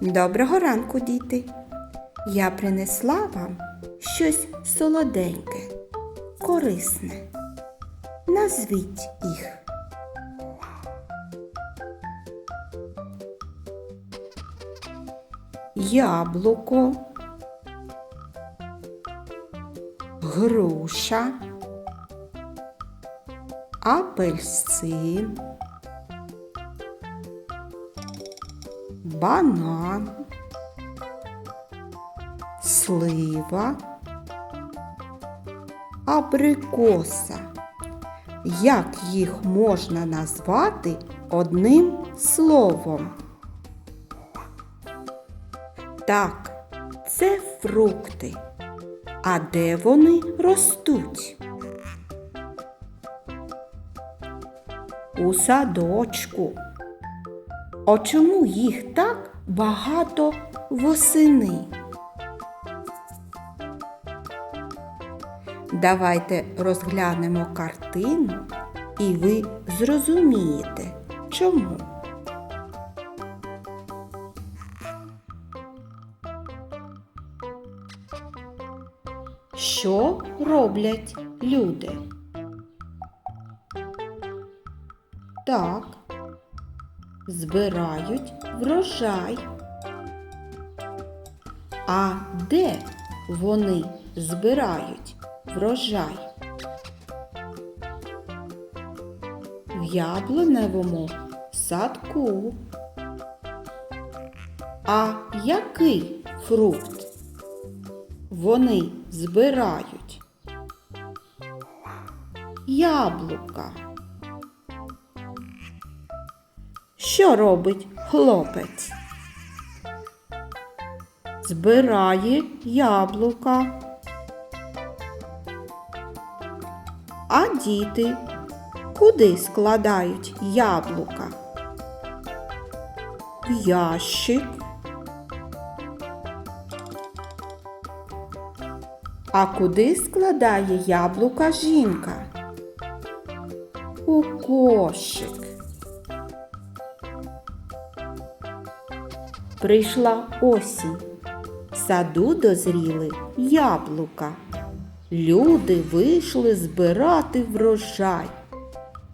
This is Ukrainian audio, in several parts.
Доброго ранку, діти. Я принесла вам щось солоденьке, корисне. Назвіть їх. Яблуко, груша, апельсин, банан, слива, абрикоса. Як їх можна назвати одним словом? Так, це фрукти. А де вони ростуть? У садочку. А чому їх так багато восени? Давайте розглянемо картину, і ви зрозумієте, чому. Що роблять люди? Так, збирають врожай. А де вони збирають врожай? В яблуневому садку. А який фрукт вони збирають? Яблука. Що робить хлопець? Збирає яблука. А діти куди складають яблука? В ящик. А куди складає яблука жінка? У кошик. Прийшла осінь. В саду дозріли яблука. Люди вийшли збирати врожай.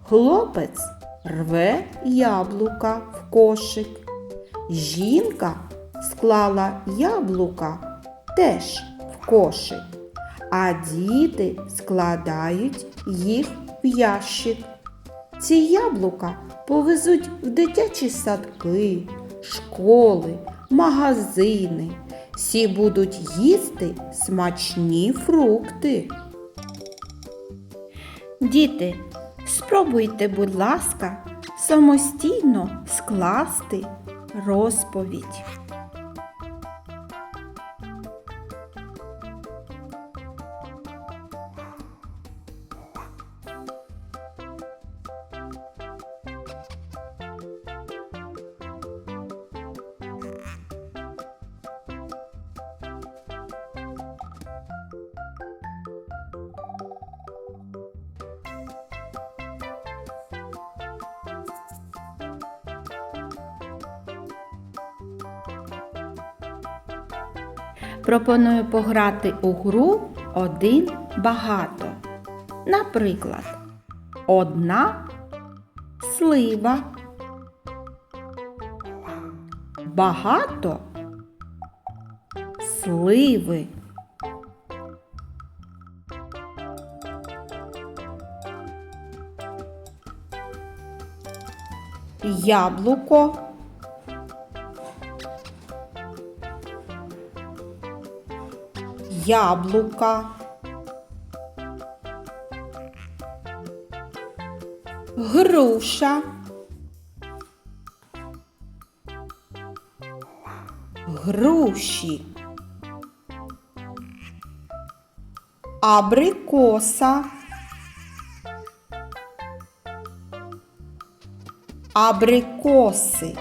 Хлопець рве яблука в кошик. Жінка склала яблука теж в кошик, а діти складають їх в ящик. Ці яблука повезуть в дитячі садки, школи, магазини. Всі будуть їсти смачні фрукти. Діти, спробуйте, будь ласка, самостійно скласти розповідь. Пропоную пограти у гру один багато. Наприклад, одна слива. Багато сливи. Яблуко. Яблука, груша, груші, абрикоса, абрикоси,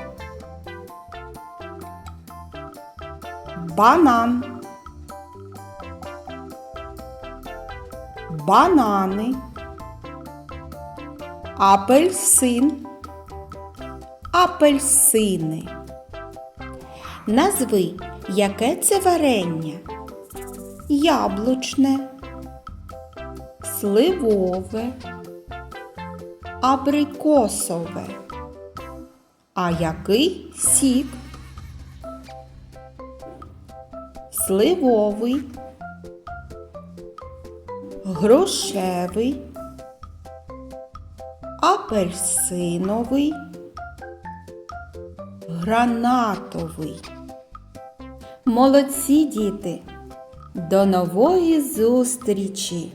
банан. Банани, апельсин, апельсини. Назви, яке це варення? Яблучне, сливове, абрикосове. А який сік? Сливовий, грушевий, апельсиновий, гранатовий. Молодці діти! До нової зустрічі!